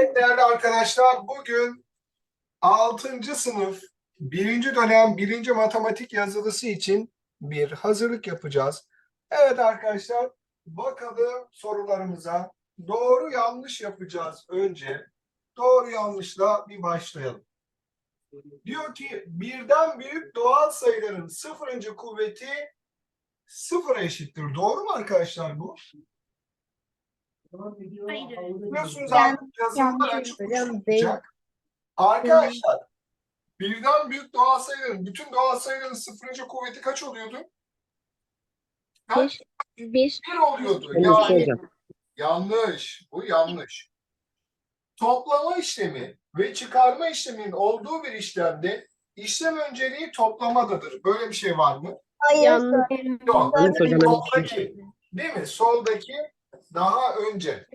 Evet değerli arkadaşlar bugün 6. sınıf 1. dönem 1. matematik yazılısı için bir hazırlık yapacağız. Evet arkadaşlar bakalım sorularımıza doğru yanlış yapacağız önce. Doğru yanlışla bir başlayalım. Diyor ki birden büyük doğal sayıların sıfırıncı kuvveti sıfıra eşittir. Doğru mu arkadaşlar bu? Hayır. Açık uçlu değil. olacak. Arkadaşlar birden büyük doğal sayıların bütün doğal sayıların sıfırıncı kuvveti kaç oluyordu? Kaç? Bir. Bir. Bir oluyordu. Yanlış Yani yanlış. Bu yanlış. Toplama işlemi ve çıkarma işleminin olduğu bir işlemde işlem önceliği toplamadadır. Böyle bir şey var mı? Yanlış. Yok. Soldaki, değil mi? Soldaki daha önce.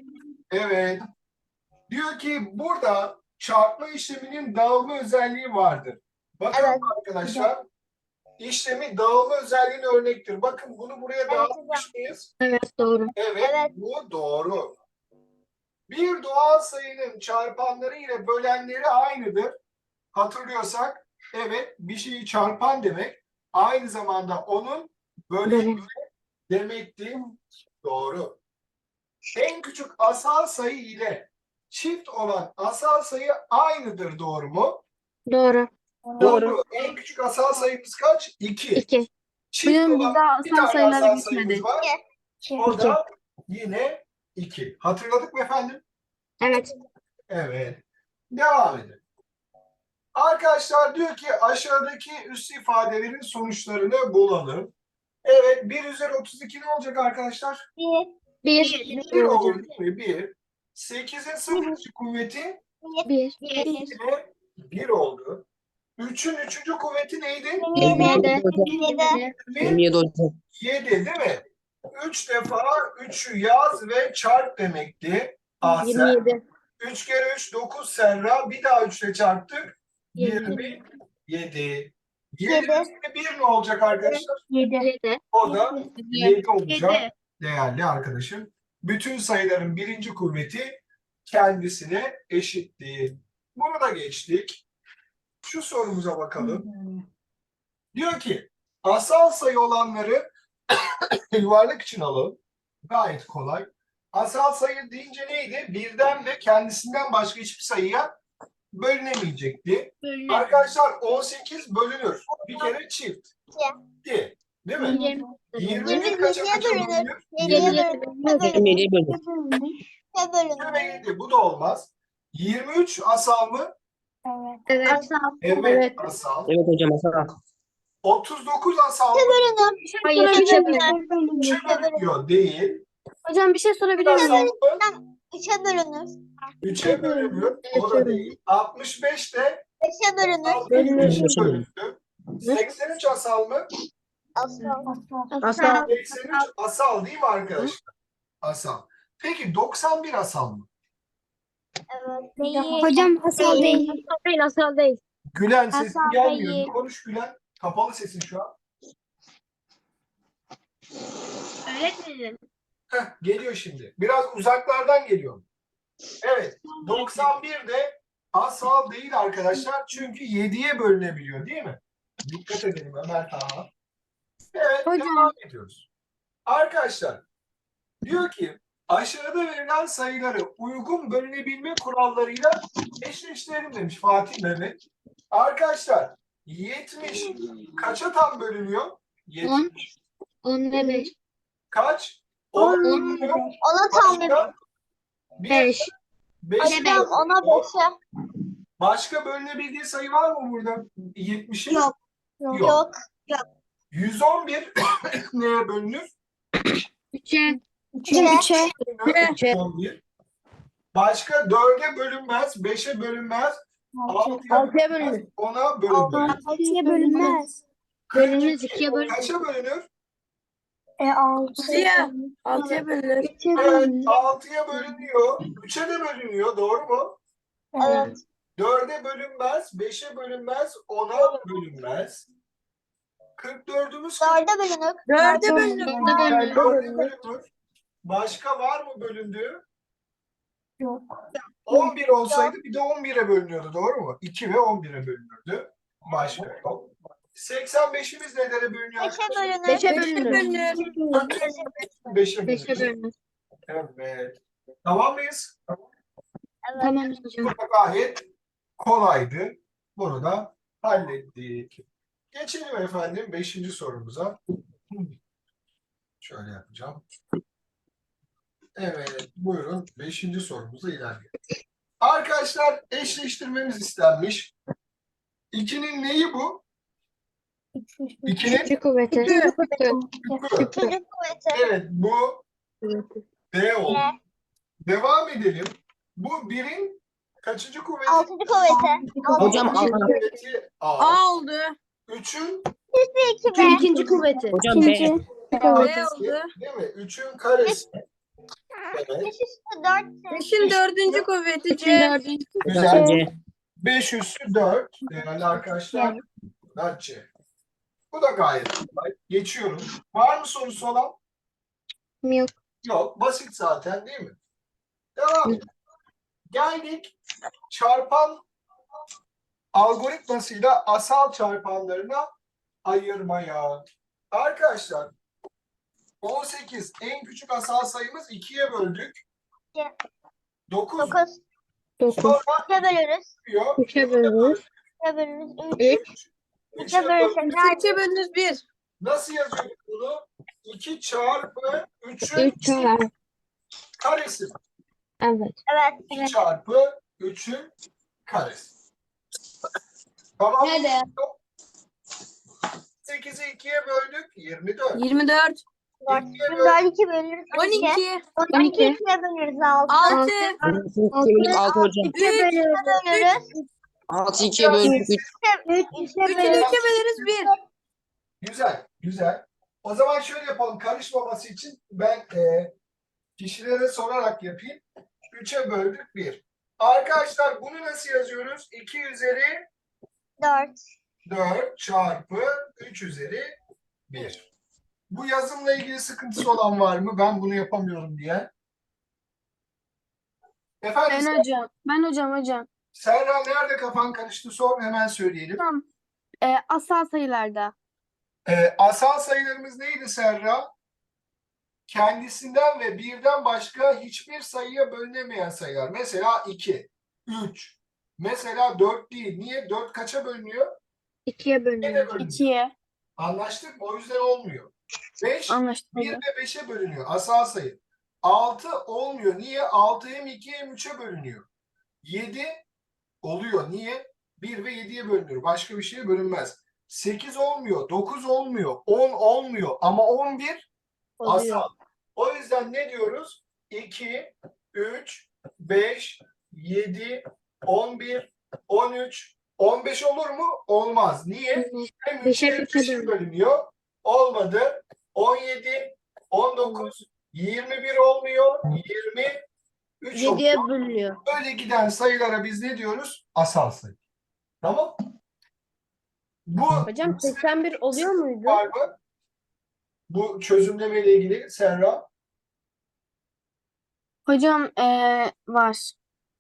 Evet. Diyor ki burada çarpma işleminin dağılma özelliği vardır. Bakın Evet. arkadaşlar. işlemi dağılma özelliğine örnektir. Bakın bunu buraya dağıtmış mıyız? Evet doğru. Evet, Evet. bu doğru. Bir doğal sayının çarpanları ile bölenleri aynıdır. Hatırlıyorsak, evet bir şeyi çarpan demek aynı zamanda onun böleni demekti. Doğru. En küçük asal sayı ile çift olan asal sayı aynıdır. Doğru mu? Doğru. Doğru. En küçük asal sayımız kaç? 2. İki. Çift Bugün olan bir asal tane sayılar asal sayımız var. O da yine 2. Hatırladık mı efendim? Evet. Evet. Devam edelim. Arkadaşlar diyor ki aşağıdaki üst ifadelerin sonuçlarını bulalım. Evet 1 üzeri 32 ne olacak arkadaşlar? Bir. 1 olur değil mi? 1. 8'in sıfırıncı kuvveti Bir. yine 1 oldu. 3'ün üçüncü kuvveti neydi? Yedi. Yedi. 27 hocam. 7 değil mi? 3 defa 3'ü yaz ve çarp demekti. Ahsen. Yirmi yedi. 3 kere 3 9 Serra. Bir daha 3 ile çarptık. Yirmi. 27. 7 1 ne olacak arkadaşlar? Yedi. O da 7 olacak Yedi. Değerli arkadaşım. Bütün sayıların birinci kuvveti kendisine eşittir. Bunu da geçtik. Şu sorumuza bakalım. Diyor ki asal sayı olanları yuvarlak için alalım. Gayet kolay. Asal sayı deyince neydi? Birden ve kendisinden başka hiçbir sayıya bölünemeyecekti. Bölüne. Arkadaşlar 18 bölünür. Bir kere çift. Değil, değil mi? Yirmi. 20 kaça kaça bölünür? Yedi. 27 bölüm. Ve 7. Bu da olmaz. 23 asal mı? Evet. Evet, Evet. asal. Evet hocam asal. 39 asal mı? Hayır. Üçe bölünüyor. Değil. Hocam bir şey sorabilir Asal miyim? mı? Üçe bölünür. 3'e bölünüyor. O da değil. 65 de Beşe bölünür. asal Bölünür. üçe bölündü. 83 asal mı? Asal. Asal. 83 asal değil mi arkadaşlar? Asal. Peki 91 asal mı? Evet. Değil. Hocam asal değil. Asal değil. Asal değil. Gülen sesin Asal gelmiyor. değil. Konuş Gülen. Kapalı sesin şu an. Öğretmenim. Heh, geliyor şimdi. Biraz uzaklardan geliyor. Evet. 91 de asal değil arkadaşlar. Çünkü 7'ye bölünebiliyor değil mi? Dikkat edelim Ömer Taha. Evet Hocam. devam ediyoruz. Arkadaşlar diyor ki aşağıda verilen sayıları uygun bölünebilme kurallarıyla eşleştirelim demiş Fatih Mehmet. Arkadaşlar 70 kaça tam bölünüyor? 70. On ve beş. Kaç? On. 10 bölünüyor. Ona tam? Bir, Beş. beş Hocam ona beşe. Başka bölünebildiği sayı var mı burada? 70'in? Yok. Yok. Yok. 111 neye bölünür? Üçe. Üçe. Üçe. 11. Başka 4'e bölünmez, 5'e bölünmez, 6'ya Altıya bölünmez, bölünür. 10'a bölünmez. Altıya bölünmez. Bölünmez, ikiye bölünür. Kaça bölünür? E altıya. Altıya bölünür. Üçe Evet, 6'ya bölünüyor. 3'e de bölünüyor, doğru mu? Evet. 4'e bölünmez, 5'e bölünmez, 10'a bölünmez. 44'ümüz kaç? Dörde bölünür. Dörde bölünür. Dörde bölünür. Başka var mı bölündüğü? Yok. 11 olsaydı bir de 11'e bölünüyordu doğru mu? 2 ve 11'e bölünürdü. Başka yok. 85'imiz nelere bölünüyor? Beşe arkadaşlar? bölünür. Beşe bölünür. 5'e Beşe bölünüyor. bölünür. Evet. Tamam mıyız? Tamam hocam. Bu gayet kolaydı. Bunu da hallettik. Geçelim efendim 5. sorumuza. Şöyle yapacağım. Evet, buyurun 5. sorumuza ilerleyelim. Arkadaşlar eşleştirmemiz istenmiş. 2'nin neyi bu? 2'nin Küçük kuvveti. Kuvveti. evet bu D oldu. Devam edelim. Bu 1'in kaçıncı kuvveti? Altıncı kuvveti. Hocam Altıncı kuvveti A. A oldu. 3'ün İki B. İkinci kuvveti. Hocam B. B karesi, oldu. değil mi? 3'ün karesi. Evet. Beş üstü dört. Beşin dördüncü kuvveti Üçün C. Güzel. C. 5 üssü 4 değerli arkadaşlar. C. Bu da gayet kolay. Geçiyorum. Var mı sorusu olan? yok. Yok. Basit zaten değil mi? Devam edelim. Geldik çarpan algoritmasıyla asal çarpanlarına ayırmaya. Arkadaşlar 18 en küçük asal sayımız 2'ye böldük. 9 Dokuz. Dokuz. sonra Üçe bölürüz. yapıyor. Üçe bölünür. Üçe bölürüz. Üç. Üç. Üçe Üçe bölürsek böldük. ne Üçe bölünür bir. Nasıl yazıyorduk bunu? 2 çarpı 3'ün Üç çarpı. karesi. Evet. Evet. 2 çarpı 3'ün karesi. Tamam. Nerede? 8'i 2'ye böldük. 24. 24. Dört. 2'ye Şimdi böldük. dört iki bölürüz. 12. 12 12. ikiye bölürüz. Altı. 6. Bölük 6 hocam. Üçe bölürüz. 6 2'ye böldük 3. Üç. Üçe Üçünü bölürüz. üçe bölürüz bir. Güzel, güzel. O zaman şöyle yapalım. Karışmaması için ben e, kişilere sorarak yapayım. 3'e böldük 1. Arkadaşlar bunu nasıl yazıyoruz? 2 üzeri Dört. 4 çarpı 3 üzeri 1. Bu yazımla ilgili sıkıntısı olan var mı? Ben bunu yapamıyorum diye. Efendim Ben hocam. Ben hocam hocam. Serra nerede kafan karıştı sor hemen söyleyelim. Tamam. Ee, asal sayılarda. Ee, asal sayılarımız neydi Serra? Kendisinden ve birden başka hiçbir sayıya bölünemeyen sayılar. Mesela 2, 3. Mesela 4 değil. Niye? 4 kaça bölünüyor? İkiye Ne bölünür. de bölünüyor? 2'ye. Anlaştık mı? O yüzden olmuyor. 5, Anlaştık 1 hocam. ve 5'e bölünüyor. Asal sayı. 6 olmuyor. Niye? 6 hem 2 hem 3'e bölünüyor. 7 oluyor. Niye? 1 ve 7'ye bölünür. Başka bir şeye bölünmez. 8 olmuyor. 9 olmuyor. 10 olmuyor. Ama 11 asal. O yüzden ne diyoruz? 2, 3, 5, 7, 11, 13, 15 olur mu? Olmaz. Niye? Hem 3'e Beşe hem üçe 5'e bölünür. bölünüyor. Olmadı. 17, 19, 21 olmuyor. 23 oluyor. bölünüyor. Böyle giden sayılara biz ne diyoruz? Asal sayı. Tamam? Bu Hocam 81 oluyor muydu? var mı? Bu çözümleme ile ilgili Serra. Hocam ee, var.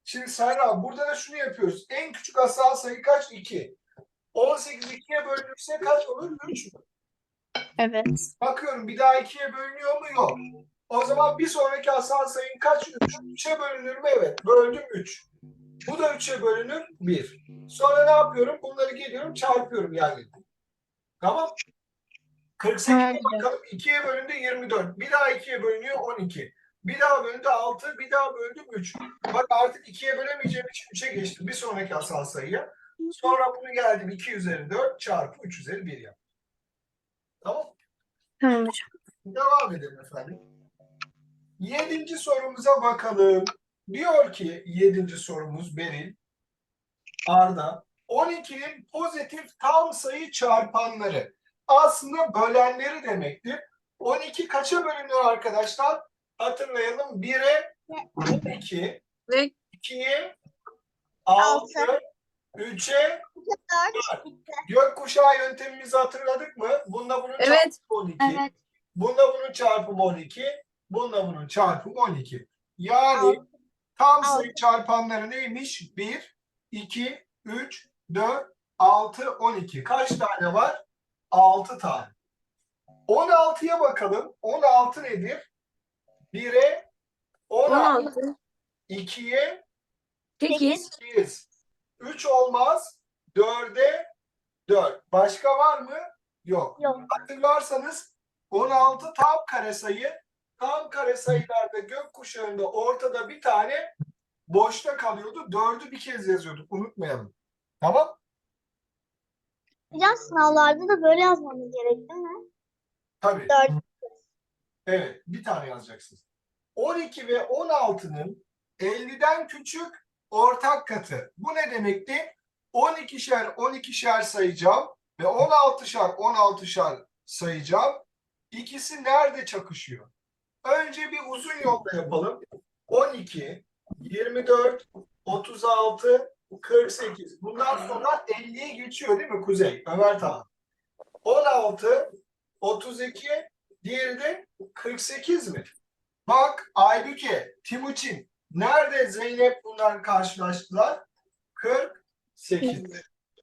Şimdi Serra burada da şunu yapıyoruz. En küçük asal sayı kaç? 2. 18 2'ye bölünürse kaç olur? 3 mü? Evet. Bakıyorum bir daha 2'ye bölünüyor mu? Yok. O zaman bir sonraki asal sayın kaç? 3. 3'e bölünür mü? Evet. Böldüm 3. Bu da 3'e bölünür 1. Sonra ne yapıyorum? Bunları geliyorum çarpıyorum yani. Tamam. 48'e Tamam. bakalım. 2'ye bölündü 24. Bir daha 2'ye bölünüyor 12. Bir daha bölündü 6. Bir daha böldüm 3. Bak artık 2'ye bölemeyeceğim için 3'e geçtim. Bir sonraki asal sayıya. Sonra bunu geldim 2 üzeri 4 çarpı 3 üzeri 1 yap. Tamam. Tamam hocam. Devam edelim efendim. Yedinci sorumuza bakalım. Diyor ki yedinci sorumuz Beril. Arda. 12'nin pozitif tam sayı çarpanları. Aslında bölenleri demektir. 12 kaça bölünüyor arkadaşlar? Hatırlayalım. 1'e 12, Ve 2'ye 6, 3'e Dört. gökkuşağı yöntemimizi hatırladık mı? Bunda bunun Evet. çarpımı 12. Evet. Bunda bunun çarpımı 12. Bunda bunun çarpımı 12. Yani Tam Altı. sayı çarpanları neymiş? 1, 2, 3, 4, 6, 12. Kaç tane var? 6 tane. 16'ya bakalım. 16 nedir? 1'e 16, 16. 2'ye 8. 8. 3 olmaz. 4'e 4. Başka var mı? Yok. Yok. Hatırlarsanız 16 tam kare sayı. Tam kare sayılarda gökkuşağında ortada bir tane boşta kalıyordu. 4'ü bir kez yazıyorduk. Unutmayalım. Tamam? Hocam sınavlarda da böyle yazmamız gerek değil mi? Tabii. Dört. Evet. Bir tane yazacaksınız. 12 ve 16'nın 50'den küçük ortak katı. Bu ne demekti? 12'şer 12'şer sayacağım ve 16'şar 16'şar sayacağım. İkisi nerede çakışıyor? Önce bir uzun yolda yapalım. 12, 24, 36, 48. Bundan sonra 50'ye geçiyor değil mi Kuzey? Ömer Taha. 16, 32, diğeri de 48 mi? Bak Aybüke, Timuçin. Nerede Zeynep bunlar karşılaştılar? 48.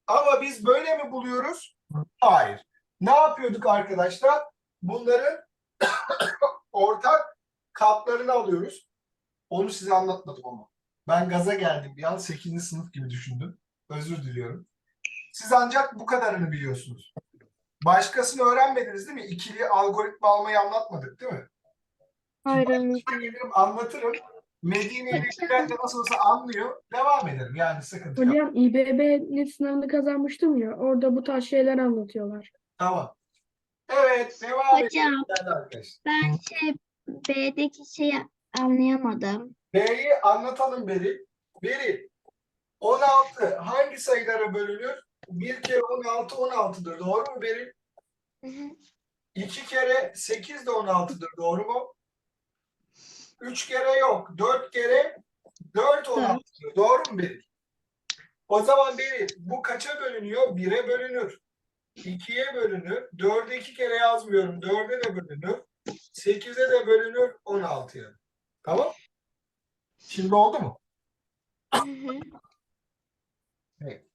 Ama biz böyle mi buluyoruz? Hayır. Ne yapıyorduk arkadaşlar? Bunların ortak katlarını alıyoruz. Onu size anlatmadım ama. Ben gaza geldim bir an 8. sınıf gibi düşündüm. Özür diliyorum. Siz ancak bu kadarını biliyorsunuz. Başkasını öğrenmediniz değil mi? İkili algoritma almayı anlatmadık değil mi? Hayır hocam. Gelirim anlatırım. Medine ilişkiler de nasıl olsa anlıyor. Devam ederim. Yani sıkıntı yok. Hocam İBB net sınavını kazanmıştım ya orada bu tarz şeyler anlatıyorlar. Tamam. Evet devam Hocam. edelim. Ben şey B'deki şeyi anlayamadım. B'yi anlatalım Beril. Beril 16 hangi sayılara bölünür? Bir kere 16 16'dır. Doğru mu Beril? İki kere 8 de 16'dır. Doğru mu? Üç kere yok. Dört kere 4 16'dır. Doğru mu Beril? O zaman Beril bu kaça bölünüyor? 1'e bölünür. 2'ye bölünür. 4'e 2 kere yazmıyorum. 4'e de bölünür. 8'e de bölünür. 16'ya. Tamam? Şimdi oldu mu? Evet.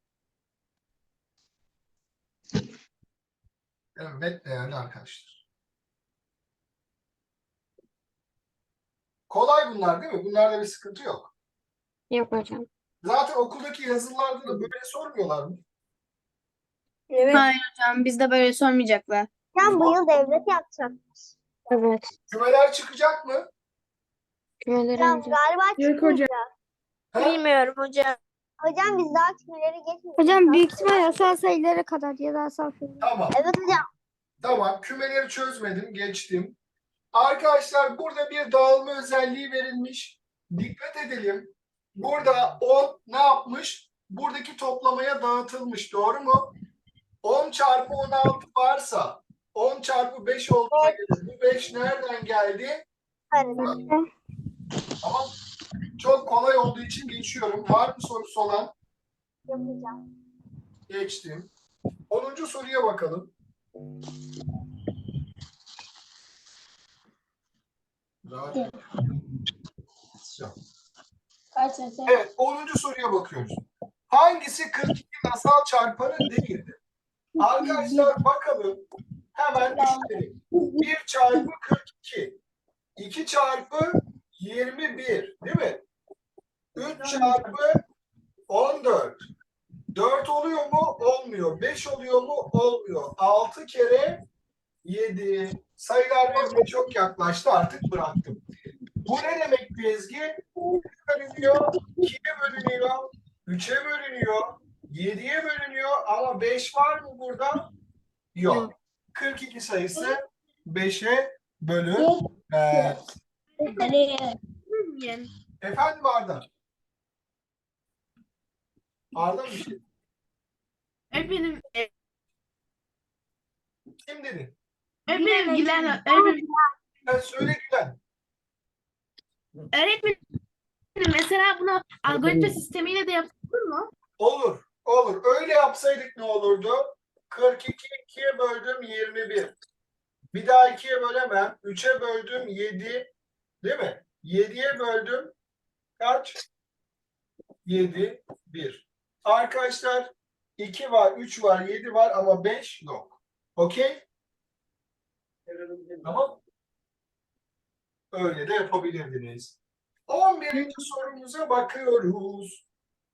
Evet değerli arkadaşlar. Kolay bunlar değil mi? Bunlarda bir sıkıntı yok. Yok hocam. Zaten okuldaki yazılarda da böyle sormuyorlar mı? Evet. Hayır hocam bizde böyle sormayacaklar. Hocam bu yıl devlet yapacak. Evet. Kümeler çıkacak mı? Kümeleri Hocam önce. galiba Yok hocam. Ha? Bilmiyorum hocam. Hocam biz daha kümeleri geçmedik. Hocam büyük ihtimal asal sayılara kadar ya da asal sayılara. Tamam. Evet hocam. Tamam. Kümeleri çözmedim. Geçtim. Arkadaşlar burada bir dağılma özelliği verilmiş. Dikkat edelim. Burada 10 ne yapmış? Buradaki toplamaya dağıtılmış. Doğru mu? 10 çarpı 16 varsa 10 çarpı 5 olduğuna göre bu 5 nereden geldi? Kareden. Tamam. Çok kolay olduğu için geçiyorum. Var mı sorusu olan? Yok hocam. Geçtim. 10. soruya bakalım. Rahat. Evet, 10. soruya bakıyoruz. Hangisi 42'nin asal çarpanı değildir? Arkadaşlar bakalım. Hemen düşünelim. 1 çarpı 42. 2 çarpı 21. Değil mi? 3 çarpı 14. 4 oluyor mu? Olmuyor. 5 oluyor mu? Olmuyor. 6 kere 7. Sayılar birbirine çok yaklaştı. Artık bıraktım. Bu ne demek Ezgi? bölünüyor, 2'ye bölünüyor, 3'e bölünüyor, 7'ye bölünüyor ama 5 var mı burada? Yok. 42 sayısı 5'e bölün. Ee, efendim Arda? Arda bir şey? Öğretmenim, e, Kim dedi? Öğretmenim Gülen, öğretmenim, Ben söyle Gülen. öğretmenim mesela bunu algoritma sistemiyle de yapılır mı? Olur, olur. Öyle yapsaydık ne olurdu? 42 2'ye böldüm 21. Bir daha 2'ye bölemem. 3'e böldüm 7. Değil mi? 7'ye böldüm Kaç? 7, 1. Arkadaşlar 2 var, 3 var, 7 var ama 5 yok. Okey? Tamam. Öyle de yapabilirdiniz. 11. sorumuza bakıyoruz.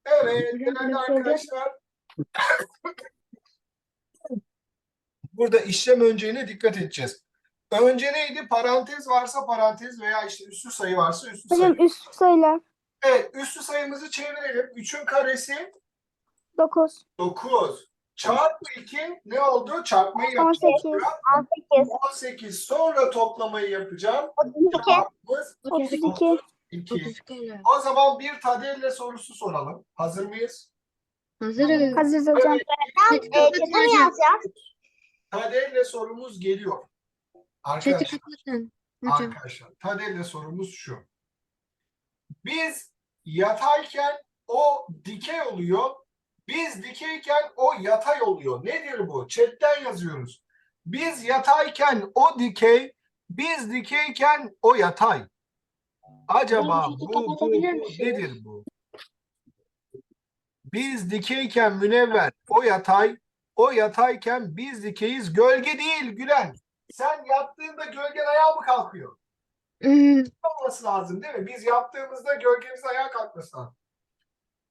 Evet, değerli arkadaşlar. Burada işlem önceliğine dikkat edeceğiz. Önce neydi? Parantez varsa parantez veya işte üslü sayı varsa üslü sayı. Hocam üst sayılar. Evet, üslü sayımızı çevirelim. 3'ün karesi 9, 9. Çarpı 2 ne oldu? Çarpmayı yapacağız. 18, 18, 18. Sonra toplamayı yapacağım. 32, Cevabımız 32. 32. O zaman bir Tadelle sorusu soralım. Hazır mıyız? Hazırız. Hazırız hocam. e, çete mi yazacağız? Tadelle sorumuz geliyor. Arkadaşlar, arkadaşlar Tadelle sorumuz şu. Biz yatayken o dikey oluyor. Biz dikeyken o yatay oluyor. Nedir bu? Chatten yazıyoruz. Biz yatayken o dikey, biz dikeyken o yatay. Acaba bu, bu, bu nedir bu? Biz dikeyken münevver o yatay, o yatayken biz dikeyiz. Gölge değil Gülen. Sen yattığında gölgen ayağa mı kalkıyor? Hmm, Olması lazım değil mi? Biz yaptığımızda gölgemiz ayağa kalkması lazım.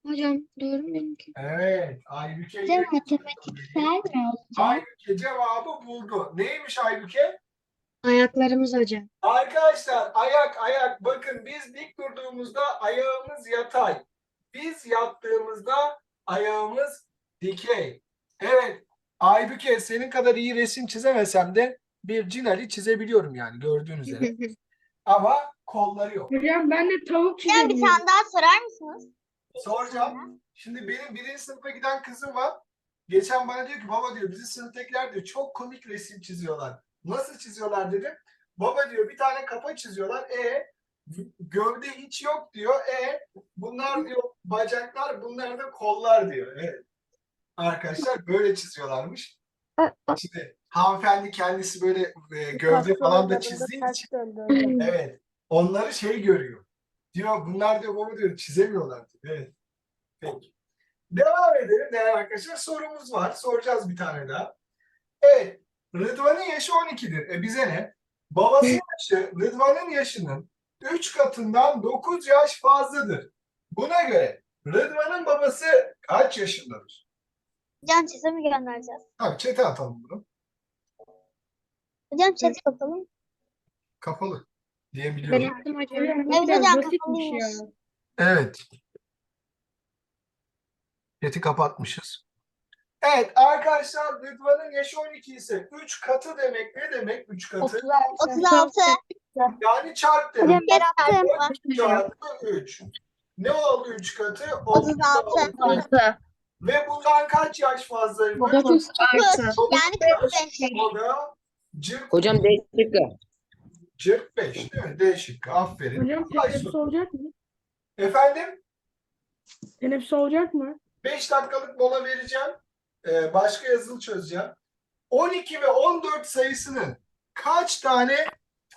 Hocam doğru mu benimki? Evet. Aybüke Hocam yine- matematiksel mi olacak? Aybüke cevabı buldu. Neymiş Aybüke? Ayaklarımız hocam. Arkadaşlar ayak ayak bakın biz dik durduğumuzda ayağımız yatay. Biz yattığımızda ayağımız dikey. Evet Aybüke senin kadar iyi resim çizemesem de bir cinali çizebiliyorum yani gördüğün üzere. Ama kolları yok. Hocam ben de tavuk Hocam bir tane daha sorar mısınız? Soracağım. Şimdi benim birinci sınıfa giden kızım var. Geçen bana diyor ki baba diyor bizim sınıftakiler diyor çok komik resim çiziyorlar. Nasıl çiziyorlar dedim. Baba diyor bir tane kafa çiziyorlar. E gövde hiç yok diyor. E bunlar diyor bacaklar bunlar da kollar diyor. Evet. Arkadaşlar böyle çiziyorlarmış. Şimdi hanımefendi kendisi böyle e, gövde falan da çizdiği için Evet. Onları şey görüyor. Diyor bunlar diyor baba diyor çizemiyorlar diyor. Evet. Peki. Devam edelim değerli arkadaşlar. Sorumuz var. Soracağız bir tane daha. Evet. Rıdvan'ın yaşı 12'dir. E bize ne? Babası yaşı Rıdvan'ın yaşının 3 katından 9 yaş fazladır. Buna göre Rıdvan'ın babası kaç yaşındadır? Hocam çete mi göndereceğiz? Tamam çete atalım bunu. Hocam çete kapalı. Kapalı diyebiliyorum. Evet. Chat'i kapatmışız. Evet arkadaşlar Rıdvan'ın yaşı 12 ise 3 katı demek ne demek 3 katı? 36. Yani çarp demek. Hocam yaptım. Çarpı 3. Ne oldu 3 katı? 36. 36. Ve bundan kaç yaş fazla? 9. Yani 45. Hocam 5 dakika. 45 değil mi? D. Aferin. Hocam Kolay teneffüs olacak mı? Efendim? Teneffüs olacak mı? 5 dakikalık mola vereceğim. Ee, başka yazılı çözeceğim. 12 ve 14 sayısının kaç tane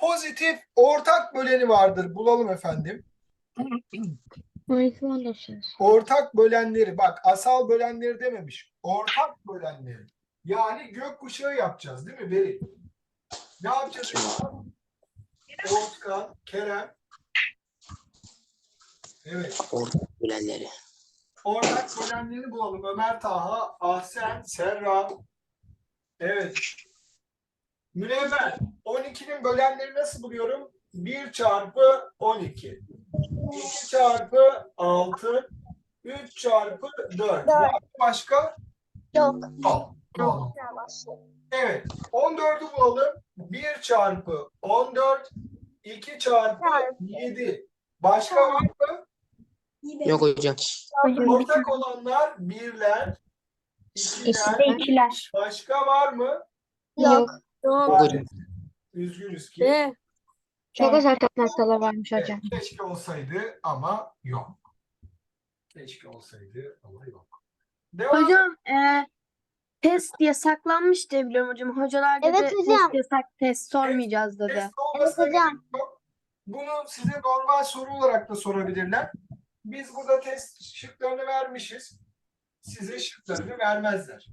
pozitif ortak böleni vardır? Bulalım efendim. 12 14. Ortak bölenleri bak asal bölenleri dememiş. Ortak bölenleri. Yani gökkuşağı yapacağız değil mi Veri? Ne yapacağız? Oğuzkan, Kerem. Evet. Ortak bilenleri. Ortak bölenleri bulalım. Ömer Taha, Ahsen, Serra. Evet. Münevver. 12'nin bölenleri nasıl buluyorum? 1 çarpı 12. 2 çarpı 6. 3 çarpı 4. Var mı başka? Yok. Yok. Tamam. Evet. 14'ü bulalım. 1 çarpı 14. 2 çarpı 7. Başka var mı? Yok hocam. Ortak olanlar birler, ikiler. ikiler. Başka var mı? Yok. Üzgünüz ki. Çok az ortak noktalar varmış Evet, hocam. keşke olsaydı ama yok. Keşke olsaydı ama yok. Devam. Hocam e, test yasaklanmış diye biliyorum hocam. Hocalar dedi Evet hocam. test yasak test sormayacağız dedi. Test olmasına Evet hocam. gerek yok. Bunu size normal soru olarak da sorabilirler. Biz burada test şıklarını vermişiz. Size şıklarını vermezler.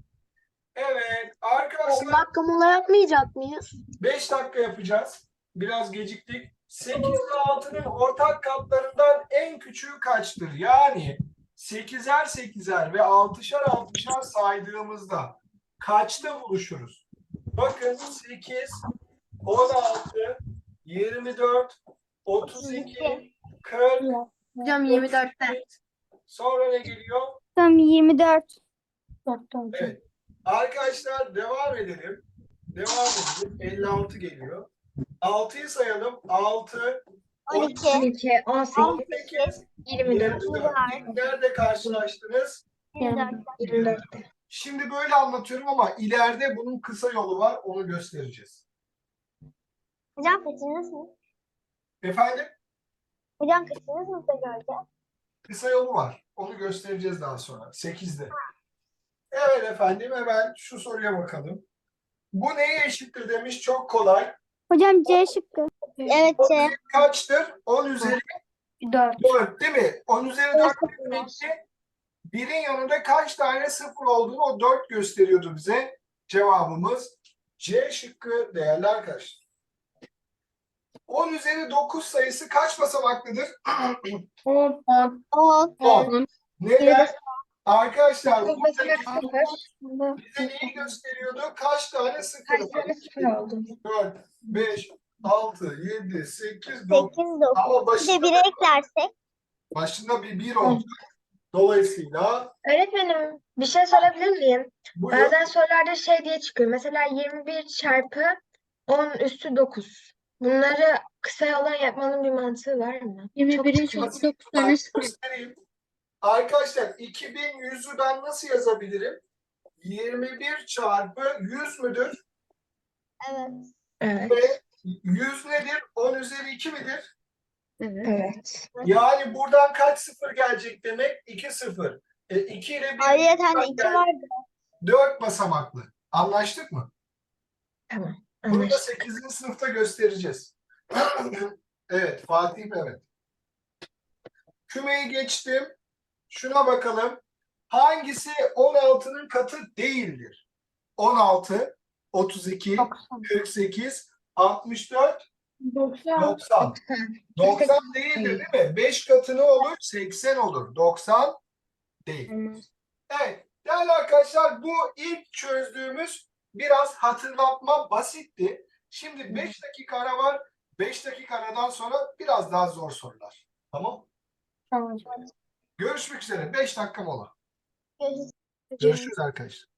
Evet arkadaşlar dakika mola yapmayacak mıyız? 5 dakika yapacağız. Biraz geciktik. 8 ile 6'nın ortak katlarından en küçüğü kaçtır? Yani 8'er 8'er ve 6'şar 6'şar saydığımızda kaçta buluşuruz? Bakın 8, 16, 24, 32, 40, Hocam 24'te. Sonra ne geliyor? Hocam 24. Evet. Arkadaşlar devam edelim. Devam edelim. 56 geliyor. 6'yı sayalım. 6, 12. 12, 18, 18, 24, 24. Nerede karşılaştınız? 24. 24. Şimdi böyle anlatıyorum ama ileride bunun kısa yolu var. Onu göstereceğiz. Hocam kaçıncı sınıf? Efendim? Hocam kaçıncı sınıfta göreceğiz? Kısa yolu var. Onu göstereceğiz daha sonra. 8'de. Evet efendim hemen şu soruya bakalım. Bu neye eşittir demiş. Çok kolay. Hocam C şıkkı. Evet C. Kaçtır? 10 üzeri 4. 4 değil mi? 10 üzeri 4 demek ki birin yanında kaç tane sıfır olduğunu o 4 gösteriyordu bize. Cevabımız C şıkkı değerli arkadaşlar. 10 üzeri 9 sayısı kaç basamaklıdır? 10. 10. 10. Neden? Arkadaşlar buradaki bize neyi gösteriyordu? Kaç tane sıfır oldu? 4, 5, 6, 7, 8, 8, 9. 9. Ama Bir başında, 1'e eklersek. başında bir 1 olacak. Dolayısıyla Öğretmenim bir şey sorabilir miyim? buyurun. Bazen sorularda şey diye çıkıyor. Mesela 21 çarpı 10 üstü 9. Bunları kısa yoldan yapmanın bir mantığı var mı? 21'in çıkıyor. çoğu 9 tane sıfır. göstereyim. Arkadaşlar 2100'ü ben nasıl yazabilirim? 21 çarpı 100 müdür? Evet. Evet. Ve 100 nedir? 10 üzeri 2 midir? Evet. Evet. Yani buradan kaç sıfır gelecek demek? 2 sıfır. E, 2 ile 1 Ayrıca de 2 vardı. 4 basamaklı. Anlaştık mı? Tamam. Bunu da Anlaştık. 8. sınıfta göstereceğiz. evet Fatih evet. Kümeyi geçtim. Şuna bakalım. Hangisi 16'nın katı değildir? 16, 32, 48, 64, 90. 90. 90 değildir değil mi? 5 katı ne olur? 80 olur. 90 değil. Evet. Değerli arkadaşlar bu ilk çözdüğümüz biraz hatırlatma basitti. Şimdi 5 dakika ara var. 5 dakika aradan sonra biraz daha zor sorular. Tamam? Tamam. Görüşmek üzere. 5 dakika mola. Görüşürüz. Görüşürüz arkadaşlar.